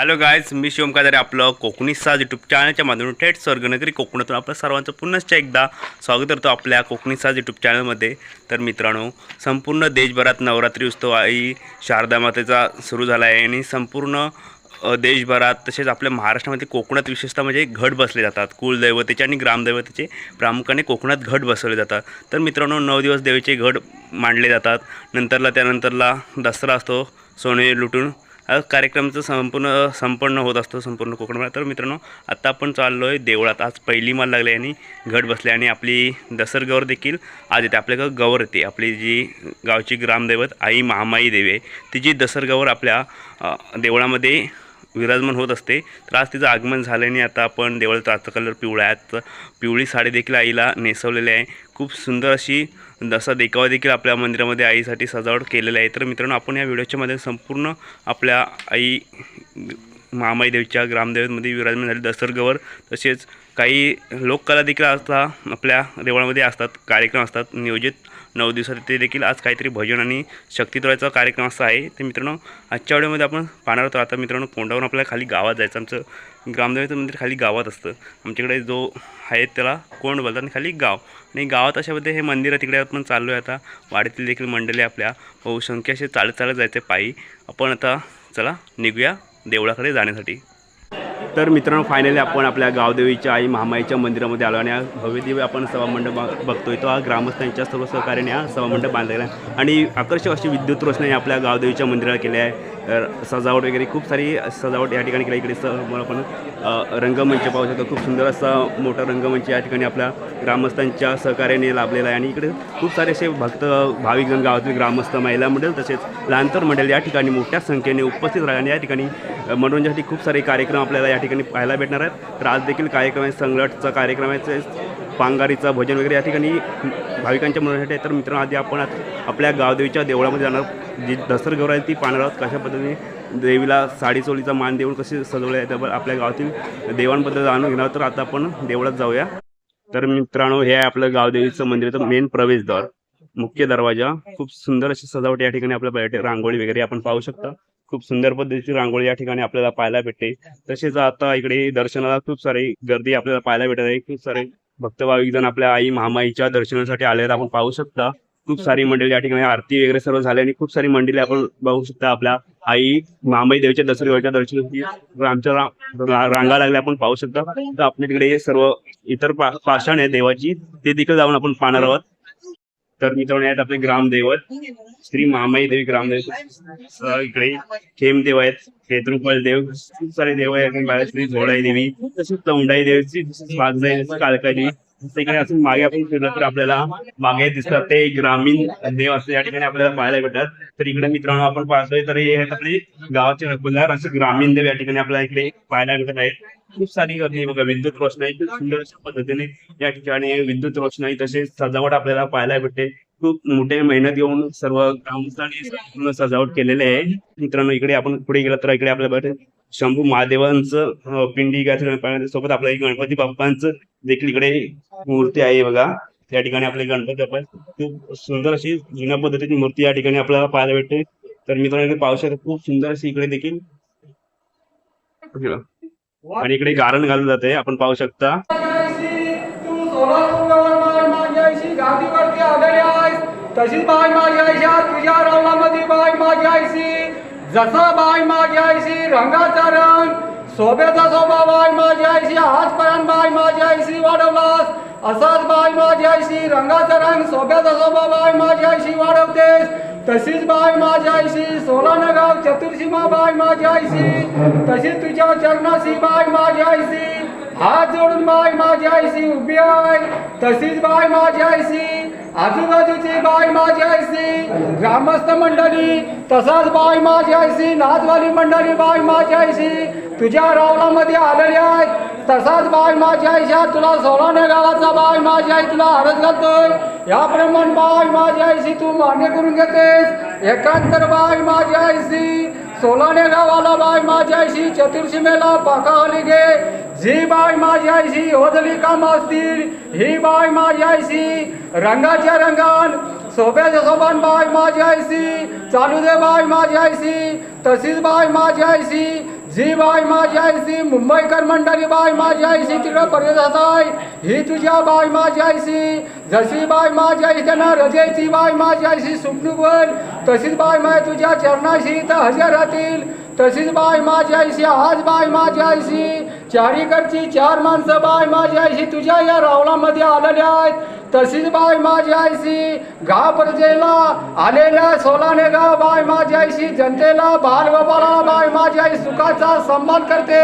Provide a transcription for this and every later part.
Hello guys मी शिवम कादारे आपलं कोकणी साज यूट्यूब चॅनलच्या माध्यमातून थेट स्वर्गनगरी कोकणातून आपलं सर्वांचं पुन्हा एकदा स्वागत करतो आपल्या कोकणी साज यूट्यूब चॅनलमध्ये तर मित्रांनो संपूर्ण देशभरात नवरात्री उत्सव आई शारदा मातेचा सुरू झाला आहे आणि संपूर्ण देशभरात तसेच आपल्या महाराष्ट्रामध्ये कोकणात विशेषतः म्हणजे घट बसले जातात. कुलदैवतेचे आणि ग्रामदैवतेचे प्रामुख्याने कोकणात घट बसवले जातात. तर मित्रांनो नऊ दिवस देवीचे घट मांडले जातात. नंतरला त्यानंतरला दसरा असतो सोने लुटून कार्यक्रमचं संपूर्ण संपन्न होत असतो संपूर्ण कोकणामध्ये तर मित्रांनो आत्ता आपण चाललो आहे देवळात. आज पहिली माल लागली आणि घट बसले आणि आपली दसरगावर देखील आज येते. आपल्याकडं गवर येते. आपली जी गावची ग्रामदैवत आई महामाई देवी आहे तिची जी दसरगावर आपल्या देवळामध्ये विराजमान होत असते तर आज तिचं आगमन झाल्याने आता आपण देवळाचा आजचा कलर पिवळा आहे तर पिवळी साडी देखील आईला नेसवलेली आहे. खूप सुंदर अशी दसा देखावा देखील आपल्या मंदिरामध्ये आईसाठी सजावट केलेलं आहे. तर मित्रांनो आपण या व्हिडिओच्या मध्ये संपूर्ण आपल्या आई महामाई देवीच्या ग्रामदेवतमध्ये विराजमान झाले दसरगवर तसेच काही लोककला देखील आता आपल्या देवळामध्ये असतात कार्यक्रम असतात नियोजित नऊ दिवसात ते देखील आज काहीतरी भजन आणि शक्तिद्वयाचा कार्यक्रम असा आहे. ते मित्रांनो आजच्या वेळेमध्ये आपण पाहणार होतो आता मित्रांनो कोंडावरून आपल्याला खाली गावात जायचं आमचं ग्रामदेवीचं मंदिर खाली गावात असतं. आमच्याकडे जो आहे त्याला कोंड बोलतात आणि खाली गाव. आणि गावात अशामध्ये हे मंदिर आहे तिकडे आपण चाललो आहे आता. वाडीतील देखील मंडळी आपल्या बहुसंख्य असे चालत चालत जायचे पायी. आपण आता चला निघूया देवळाकडे जाण्यासाठी. तर मित्रांनो फायनली आपण आपल्या गावदेवीच्या आई महामाईच्या मंदिरामध्ये आलो आणि हा आपण सभामंडप बघतोय. तो हा ग्रामस्थांच्या सर्व सहकार्याने हा सभामंडप बांधलेला आहे. आणि आकर्षक अशी विद्युत रोषणाई आपल्या गावदेवीच्या मंदिराला केली आहे. तर सजावट वगैरे खूप सारी सजावट या ठिकाणी केली इकडे समोर आपण रंगमंच पाहू शकतो. खूप सुंदर असा मोठा रंगमंच या ठिकाणी आपल्या ग्रामस्थांच्या सहकार्याने लाभलेला आहे. आणि इकडे खूप सारे असे भक्त भाविकजण गावातील ग्रामस्थ महिला मंडळ तसेच लहानतर मंडळ या ठिकाणी मोठ्या संख्येने उपस्थित राहिले आणि या ठिकाणी मनोरंजनासाठी खूप सारे कार्यक्रम आपल्याला या ठिकाणी पाहायला भेटणार आहेत. तर आज देखील कार्यक्रम आहे संगटचा कार्यक्रम आहे पांगारीचा भजन वगैरे या ठिकाणी भाविकांच्या मनासाठी आहे. तर मित्रांनो आधी आपण आपल्या गावदेवीच्या देवळामध्ये जाणार जी दसर आहे ती पाहणार आहोत. कशा पद्धतीने देवीला साडी चोळीचा मान देऊन कसे सजवले आहे त्याबद्दल आपल्या गावातील देवांबद्दल जाणून घेणार तर आता आपण देवळात जाऊया. तर मित्रांनो हे आहे आपलं गावदेवीचं मंदिराचं मेन प्रवेशद्वार मुख्य दरवाजा. खूप सुंदर अशी सजावट या ठिकाणी आपल्या रांगोळी वगैरे आपण पाहू शकता. खूप सुंदर पद्धतीची रांगोळी या ठिकाणी आपल्याला पाहायला भेटते. तसेच आता इकडे दर्शनाला खूप सारी गर्दी आपल्याला पाहायला भेटत आहे. खूप सारे भक्त भाविक जण आपल्या आई महामाईच्या दर्शनासाठी आले आपण पाहू शकता. खूप सारी मंडळी या ठिकाणी आरती वगैरे सर्व झाली आणि खूप सारी मंडळी आपण बघू शकता. आपल्या आई महामाई देवीच्या दसऱ्याच्या दर्शनासाठी आमच्या रांगा लागल्या आपण पाहू शकता. तर आपल्या तिकडे सर्व इतर पाषाण आहे देवाची. ते देखील जाऊन आपण पाहणार आहोत. तर मित्रांनो आहेत. आपले ग्रामदैवत श्री महामाई देवी ग्रामदैवत इकडे खेमदेव आहेत. खेत्रुपल देव खूप सारे देव आहेत. बाहेर श्री झोळाई देवी तसेच तोंडाई देवीची काळकाई देवी तसं असून मागे आपण फिरलं तर आपल्याला मागे दिसतात. ते ग्रामीण देव असं या ठिकाणी आपल्याला पाहायला भेटतात. तर इकडे मित्रांनो आपण पाहतोय तर हे आहेत आपले गावाचे रखुलदार असे ग्रामीण देव या ठिकाणी आपल्याला इकडे पाहायला भेटत आहेत. खूप सारी गर्दी आहे बघा विद्युत रोषणाई खूप सुंदर अशा पद्धतीने या ठिकाणी विद्युत रोषणाई तसेच सजावट आपल्याला पाहायला भेटते. खूप मोठे मेहनत घेऊन सर्व ग्राउंड पूर्ण सजावट केलेले आहे. मित्रांनो इकडे आपण पुढे गेला तर इकडे आपल्या शंभू महादेवांचं पिंडी सोबत आपल्या गणपती बाप्पांचं देखील इकडे मूर्ती आहे बघा. त्या ठिकाणी आपले गणपती बाप्पा खूप सुंदर अशी जुन्या पद्धतीची मूर्ती या ठिकाणी आपल्याला पाहायला भेटते. तर मित्रांनो इकडे पाहू खूप सुंदर अशी इकडे देखील आणि इकडे गारण घालून जाते. आपण पाहू शकता तू सोलापूरवर बाय माझी आईशी गादीवरती आलेली आहेस तशीच बाय माझी आईशा तुझ्या रावणामध्ये बाय माझी आयशी जसा बाय माझी आयशी रंगाचा रंग शोभेचा शोभा बाय माझी आयशी आजपर्यंत बाय माझी आयशी वाढवलास असाच बाय माझी आयशी रंगाचा रंग शोभेचा शोभा बाय माझी आयशी वाढवतेस तशीच बाय माझी आयशी सोलानगाव चतुर्सीमा बाय माझी आयशी तशीच तुझ्या चरणाशी बाय माझी आयशी हात जोडून बाय माझी आयशी उभी आहे तशीच बाय माझी आयशी आजूबाजूची बाय माझी आयसी ग्रामस्थ मंडळी तसाच बाय माझी आयसी नाचवाली मंडळी बाय माझी आयसी तुझ्या रावणामध्ये आलेली आहेत तसाच बाय माझी आयशा तुला सोलाने गावाचा बाय माझी आई तुला हरत घालतोय याप्रमाणे बाय माझी आयशी तू मान्य करून घेतेस एकांतर बाय माझी आयशी सोलाने गावाला बाय माझी आईशी पाका पाकावली गे जी बाय माझी आयशी ओदली काम असतील ही बाय माझी आयशी रंगाच्या रंगान सोप्याच्या सोबान बाय माझी आयसी चालू दे बाय माझी आयसी तशीच बाय माझी आईशी जी बाय माझी आयसी मुंबईकर मंडळी बाई माझी आयसी तिकडं परदेशात आहे ही तुझ्या बाय माझी आयसी जशी बाय माझी आई त्यांना रजेची बाई माझी आयसी सुपणू तशीच बाय माय तुझ्या चरणाशी तर हजर राहतील तशीच बाय माझी आयसी आज बाई माझी आयसी चारीकडची चार माणसं बाय माझी आईशी तुझ्या या रावणामध्ये आलेल्या आहेत. तशीच बाय माझी आईशी गाव प्रजेला आलेल्या सोलाने गाव बाय माझी आईशी जनतेला बालगोपाला बाय माझी आई सुखाचा सन्मान करते.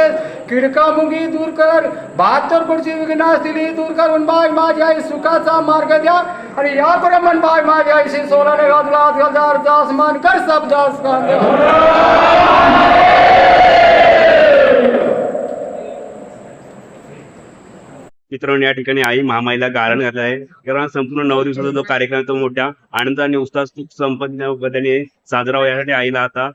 किडका मुंगी दूर कर बहात्तर पुढची विघ्न असतील दूर करून बाय माझी आई सुखाचा मार्ग द्या. आणि या प्रमाण बाय माझी आईशी सोलाने गाजला गजार आसमान कर सब मित्रांनो या ठिकाणी आई महामाईला गारण घातलं आहे. कारण संपूर्ण नऊ दिवसाचा जो कार्यक्रम तो मोठ्या आनंद आणि उत्साह सुख पद्धतीने साजरा व्हावा यासाठी आईला आता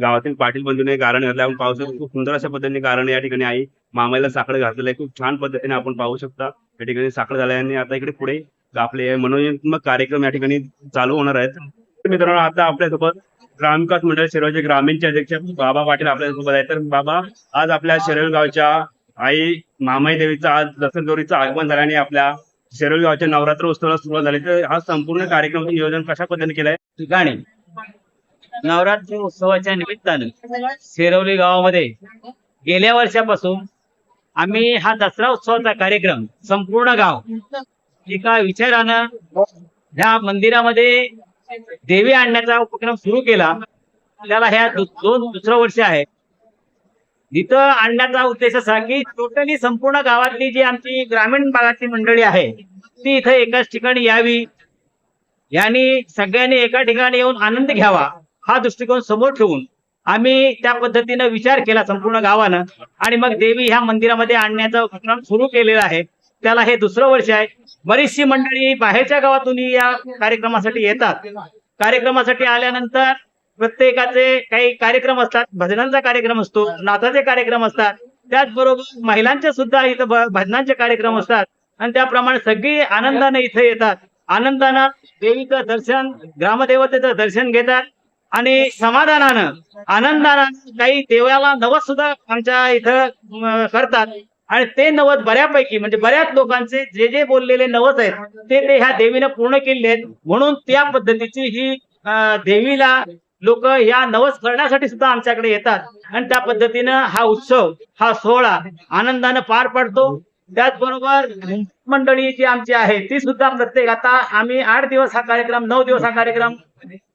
गावातील पाटील बंधूने गारण घातलं आहे. पाहू खूप सुंदर अशा पद्धतीने गारण या ठिकाणी आई मामाईला साखर घातलेलं आहे. खूप छान पद्धतीने आपण पाहू शकता या ठिकाणी साखर झाल्या आणि आता इकडे पुढे आपले मनोरंजनात्मक कार्यक्रम या ठिकाणी चालू होणार आहेत. मित्रांनो आता आपल्यासोबत ग्रामविकास मंडळ शिरोळचे ग्रामीणचे अध्यक्ष बाबा पाटील आपल्यासोबत आहेत. तर बाबा आज आपल्या शिरोळ गावच्या आई मामाई देवीचं आज दसरा गौरीचं आगमन झालं आणि आपल्या शेरोली गावच्या नवरात्र उत्सवाला सुरुवात झाली. तर हा संपूर्ण कार्यक्रम नियोजन कशा पद्धतीने केलंय? ठिकाणी नवरात्री उत्सवाच्या निमित्तानं शेरवली गावामध्ये गेल्या वर्षापासून आम्ही हा दसरा उत्सवाचा कार्यक्रम संपूर्ण गाव एका विचारानं ह्या मंदिरामध्ये देवी आणण्याचा उपक्रम सुरू केला. आपल्याला ह्या दोन दुसरं वर्ष आहे. इथं आणण्याचा उद्देश असा की टोटली संपूर्ण गावातली जी आमची ग्रामीण भागातली मंडळी आहे ती इथं एकाच ठिकाणी यावी. यांनी सगळ्यांनी एका ठिकाणी येऊन आनंद घ्यावा हा दृष्टिकोन समोर ठेवून आम्ही त्या पद्धतीनं विचार केला संपूर्ण गावानं. आणि मग देवी ह्या मंदिरामध्ये आणण्याचा उपक्रम सुरू केलेला आहे. त्याला हे दुसरं वर्ष आहे. बरीचशी मंडळी बाहेरच्या गावातून या कार्यक्रमासाठी येतात. कार्यक्रमासाठी आल्यानंतर प्रत्येकाचे काही कार्यक्रम असतात भजनांचा कार्यक्रम असतो नाचाचे कार्यक्रम असतात. त्याचबरोबर महिलांचे सुद्धा इथं भजनांचे कार्यक्रम असतात. आणि त्याप्रमाणे सगळी आनंदाने इथे येतात. आनंदानं देवीचं दर्शन ग्रामदेवतेचं दर्शन घेतात. आणि समाधानानं आनंदानं काही देवाला नवस सुद्धा आमच्या इथं करतात. आणि ते नवस बऱ्यापैकी म्हणजे बऱ्याच लोकांचे जे जे बोललेले नवस आहेत ते ते ह्या देवीनं पूर्ण केले आहेत. म्हणून त्या पद्धतीची ही देवीला लोक या नवस करण्यासाठी सुद्धा आमच्याकडे येतात. आणि त्या पद्धतीनं हा उत्सव हा सोहळा आनंदानं पार पडतो. त्याचबरोबर मंडळी जी आमची आहे ती सुद्धा प्रत्येक आता आम्ही आठ दिवस हा कार्यक्रम नऊ दिवस हा कार्यक्रम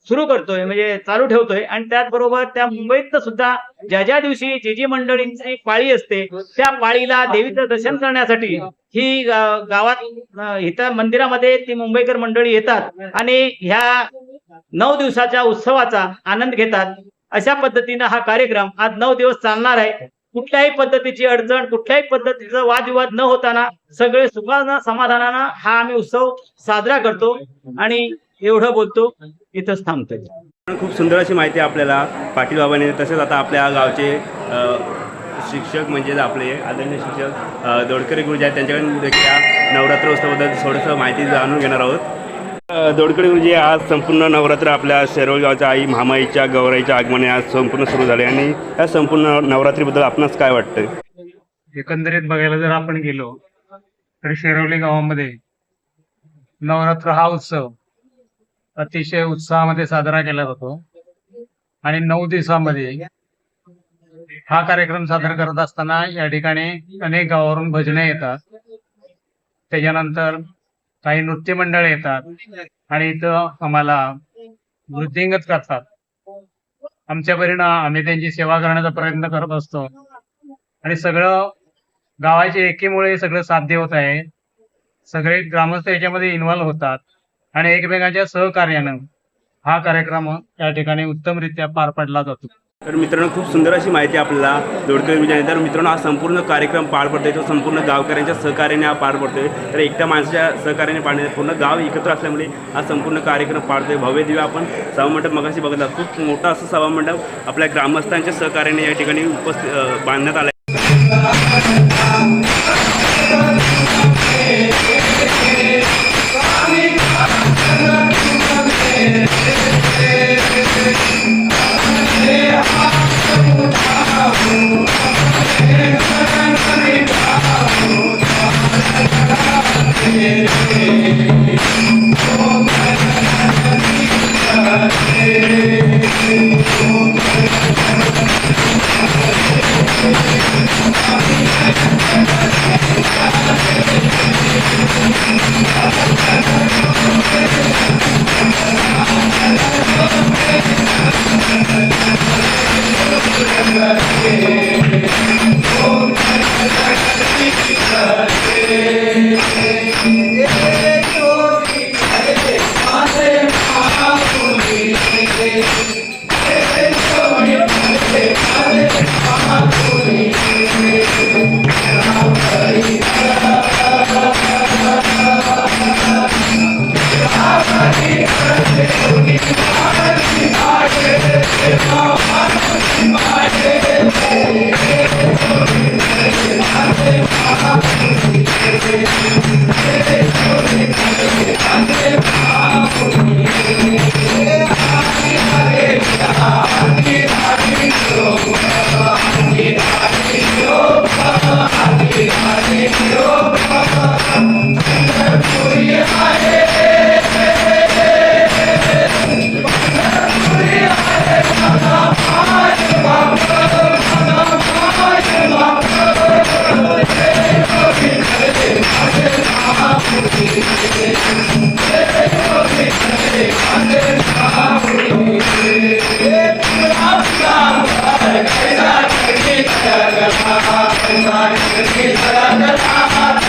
सुरू करतोय म्हणजे चालू ठेवतोय. आणि त्याचबरोबर त्या मुंबईत सुद्धा ज्या ज्या दिवशी जी जी मंडळींची पाळी असते त्या पाळीला देवीचं दर्शन करण्यासाठी ही गावात इथं मंदिरामध्ये ती मुंबईकर मंडळी येतात आणि ह्या नऊ दिवसाच्या उत्सवाचा आनंद घेतात. अशा पद्धतीनं हा कार्यक्रम आज नऊ दिवस चालणार आहे. कुठल्याही पद्धतीची अडचण कुठल्याही पद्धतीचा वादविवाद न होताना सगळे सुखानं समाधानानं हा आम्ही उत्सव साजरा करतो आणि एवढं बोलतो इथंच थांबतोय. खूप सुंदर अशी माहिती आपल्याला पाटील बाबांनी तसेच आता आपल्या गावचे शिक्षक म्हणजेच आपले आदरणीय शिक्षक दोडकरी गुरुजी आहेत त्यांच्याकडून देखील नवरात्र उत्सवाबद्दल थोडंसं माहिती जाणून घेणार आहोत. अ, म्हणजे गुरुजी आज संपूर्ण नवरात्र आपल्या शेरोळ गावच्या आई महामाईच्या गौराईच्या आगमने आज संपूर्ण सुरू झाले आणि या संपूर्ण नवरात्रीबद्दल आपणास काय वाटतंय? एकंदरीत बघायला जर आपण गेलो तर शेरवली गावामध्ये नवरात्र हा उत्सव अतिशय उत्साहामध्ये साजरा केला जातो. आणि नऊ दिवसामध्ये हा कार्यक्रम साजरा करत असताना या ठिकाणी अनेक गावावरून भजने येतात. त्याच्यानंतर काही नृत्य मंडळ येतात. आणि इथं आम्हाला नृत्यंगत करतात. आमच्या परीनं आम्ही त्यांची सेवा करण्याचा प्रयत्न करत असतो. आणि सगळं गावाच्या एकीमुळे सगळं साध्य होत आहे. सगळे ग्रामस्थ याच्यामध्ये इन्व्हॉल्व्ह होतात. आणि एकमेकांच्या सहकार्यानं हा कार्यक्रम या ठिकाणी उत्तमरित्या पार पडला जातो. तर मित्रांनो खूप सुंदर अशी माहिती आपल्याला जोडकर गुरुजी तर मित्रांनो हा संपूर्ण कार्यक्रम पार पडतोय. तो संपूर्ण गावकऱ्यांच्या सहकार्याने हा पार पडतोय. तर एकट्या माणसाच्या सहकार्याने पाडणे पूर्ण गाव एकत्र असल्यामुळे हा संपूर्ण कार्यक्रम पाडतोय. भव्य दिव्य आपण सभामंडप मगाशी बघितला खूप मोठा असं सभामंडप आपल्या ग्रामस्थांच्या सहकार्याने या ठिकाणी उपस्थित बांधण्यात आलं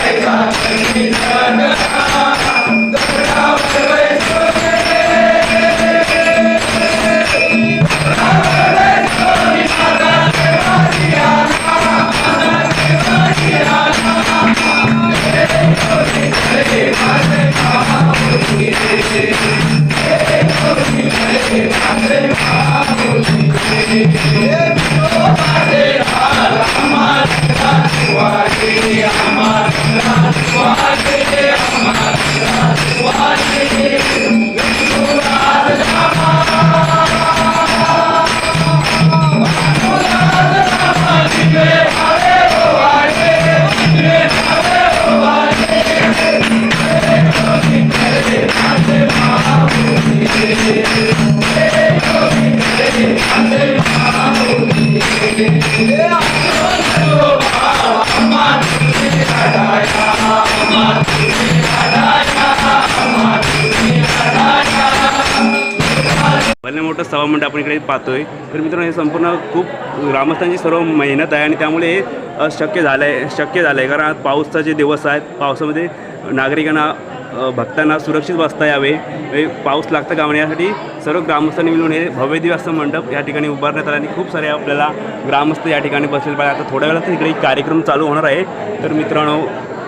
Hey, पाहतोय. तर मित्रांनो हे संपूर्ण खूप ग्रामस्थांची सर्व मेहनत आहे आणि त्यामुळे हे शक्य झालं आहे शक्य झालं आहे कारण पाऊसचा जे दिवस आहेत पावसामध्ये नागरिकांना भक्तांना सुरक्षित बसता यावे. हे पाऊस लागता कामा यासाठी सर्व ग्रामस्थांनी मिळून हे भव्य असं मंडप या ठिकाणी उभारण्यात आला आणि खूप सारे आपल्याला ग्रामस्थ या ठिकाणी बसले पाहिजे आता थोड्या वेळात इकडे कार्यक्रम चालू होणार आहे. तर मित्रांनो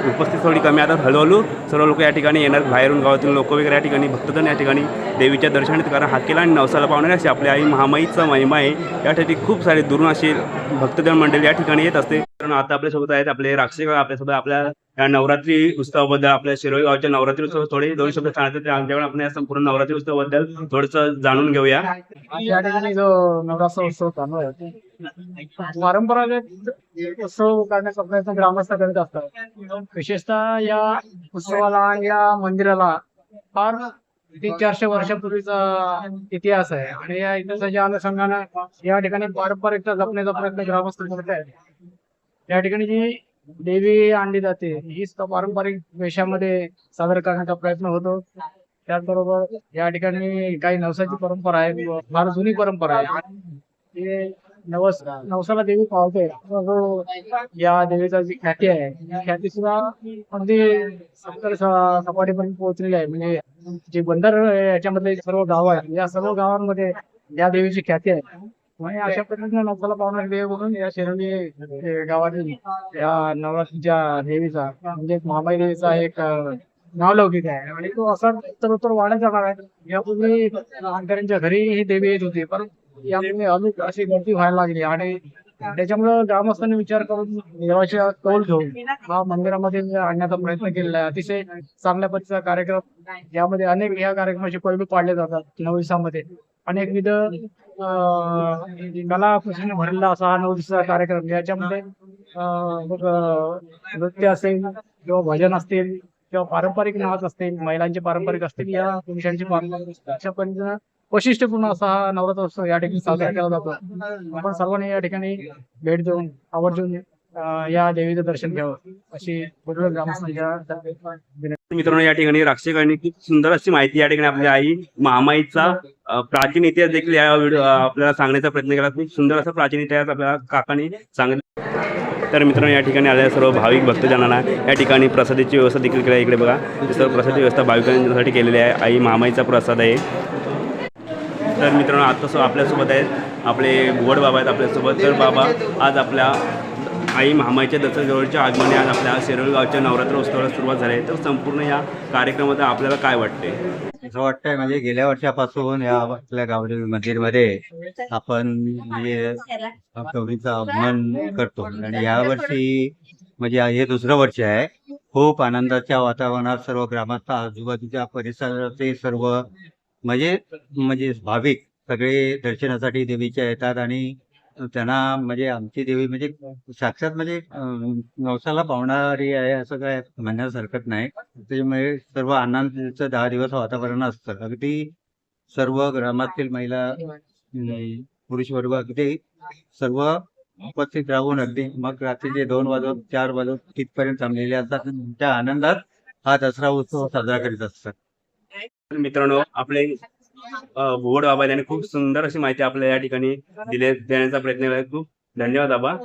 उपस्थित थोडी कमी आता हळूहळू सर्व लोक या ठिकाणी येणार. बाहेरून गावातील लोक वगैरे या ठिकाणी भक्तजन या ठिकाणी देवीच्या दर्शनात कारण हाकेला आणि नवसाला पावणारे अशी आपल्या आई महामाईचा महिमा आहे. यासाठी खूप सारे दुरून असे भक्तजन मंडळी या ठिकाणी येत असते कारण आता आपल्यासोबत आहेत आपले राक्षे आपल्यासोबत आपल्या या नवरात्री उत्सवाबद्दल आपल्या शिरोई गावच्या नवरात्री उत्सव थोडे दोन शब्द सांगायचे ते आमच्याकडे आपण या संपूर्ण नवरात्री उत्सवाबद्दल थोडंसं जाणून घेऊया. या ठिकाणी जो नवरात्र उत्सव चालू आहे परंपरागत उत्सव करण्याचा प्रयत्न ग्रामस्थ करीत असतात. विशेषतः या उत्सवाला या मंदिराला फार तीन चारशे वर्षापूर्वीचा इतिहास आहे. आणि या इतिहासाच्या अनुषंगानं या ठिकाणी पारंपरिकता जपण्याचा प्रयत्न ग्रामस्थ करत आहेत. या ठिकाणी जी देवी आणली जाते हीच पारंपरिक वेशामध्ये सादर करण्याचा प्रयत्न होतो. त्याचबरोबर या ठिकाणी काही नवसाची परंपरा आहे फार जुनी परंपरा आहे. नवस नवसाला देवी पावते या देवीचा जी ख्याती आहे ख्याती सुद्धा अगदी सत्तर सपाटीपर्यंत पोहोचलेली आहे. म्हणजे जे बंदर याच्यामधले सर्व गाव आहे या सर्व गावांमध्ये या देवीची ख्याती आहे. म्हणजे अशा पद्धतीने नवसाला पावणारी देव म्हणून या शिरोली गावातील या नवरात्रीच्या देवीचा म्हणजे महामाई देवीचा एक अं, नावलौकिक आहे. आणि तो असा उत्तरोत्तर वाढत जाणार आहे. यापूर्वी अंतऱ्यांच्या घरी ही देवी येत होती पण यामुळे अनेक अशी गर्दी व्हायला लागली. आणि त्याच्यामुळे ग्रामस्थांनी विचार करून देवाच्या कौल घेऊन हा मंदिरामध्ये आणण्याचा प्रयत्न केलेला आहे. अतिशय चांगल्या पद्धतीचा कार्यक्रम यामध्ये अनेक या कार्यक्रमाचे पैलू पाडले जातात नवसामध्ये अनेकविध कला कुशीने भरलेला असा हा नऊ दिवसाचा कार्यक्रम. याच्यामध्ये नृत्य असेल किंवा भजन असतील किंवा पारंपरिक नाच असतील महिलांचे पारंपरिक असतील या पुरुषांचे पारंपरिक अशा पद्धतीनं वैशिष्ट्यपूर्ण असा हा नवरात्र उत्सव या ठिकाणी साजरा केला जातो. आपण सर्वांनी या ठिकाणी भेट देऊन आवर्जून या देवीचं दर्शन घ्यावं. अशी ग्रामस्थांच्या मित्रांनो या ठिकाणी राक्षकांनी खूप सुंदर अशी माहिती या ठिकाणी आपल्या आई महामाईचा प्राचीन इतिहास देखील या व्हिडिओ आपल्याला सांगण्याचा प्रयत्न केला. खूप सुंदर असा प्राचीन इतिहास आपल्याला काकांनी सांगितलं. तर मित्रांनो या ठिकाणी आलेल्या सर्व भाविक भक्तजनांना या ठिकाणी प्रसादाची व्यवस्था देखील केली आहे. इकडे बघा सर्व प्रसादाची व्यवस्था भाविकांसाठी केलेली आहे. आई मामाईचा प्रसाद आहे. तर मित्रांनो आता सो आपल्यासोबत आहेत आपले भुवड बाबा आहेत आपल्यासोबत. तर बाबा आज आपल्या आई महामाईच्या दसऱ्या जवळच्या आगमने आज आपल्या शेरोळ गावच्या नवरात्र उत्सवाला सुरुवात झाली आहे. तर संपूर्ण या कार्यक्रमात आपल्याला काय वाटते? असं वाटतंय म्हणजे गेल्या वर्षापासून या आपल्या गावरी मंदिरमध्ये आपण म्हणजे गौरीचं आगमन करतो. आणि यावर्षी म्हणजे हे दुसरं वर्ष आहे. खूप आनंदाच्या वातावरणात सर्व ग्रामस्थ आजूबाजूच्या परिसराचे सर्व म्हणजे म्हणजे भाविक सगळे दर्शनासाठी देवीच्या येतात आणि त्यांना म्हणजे आमची देवी म्हणजे साक्षात म्हणजे नवसाला पावणारी आहे असं काय म्हणण्यास हरकत नाही. त्याच्यामुळे सर्व आनंदाचं दहा दिवस वातावरण असतं. अगदी सर्व ग्रामातील महिला पुरुष वर्ग अगदी सर्व उपस्थित राहून अगदी मग रात्रीचे दोन वाजत चार वाजत तिथपर्यंत थांबलेले असतात. त्या आनंदात हा दसरा उत्सव साजरा करीत असतात. मित्रांनो आपले अ, बाबा यांनी खूप सुंदर अशी माहिती आपल्याला या ठिकाणी दिले देण्याचा प्रयत्न केला खूप धन्यवाद बाबा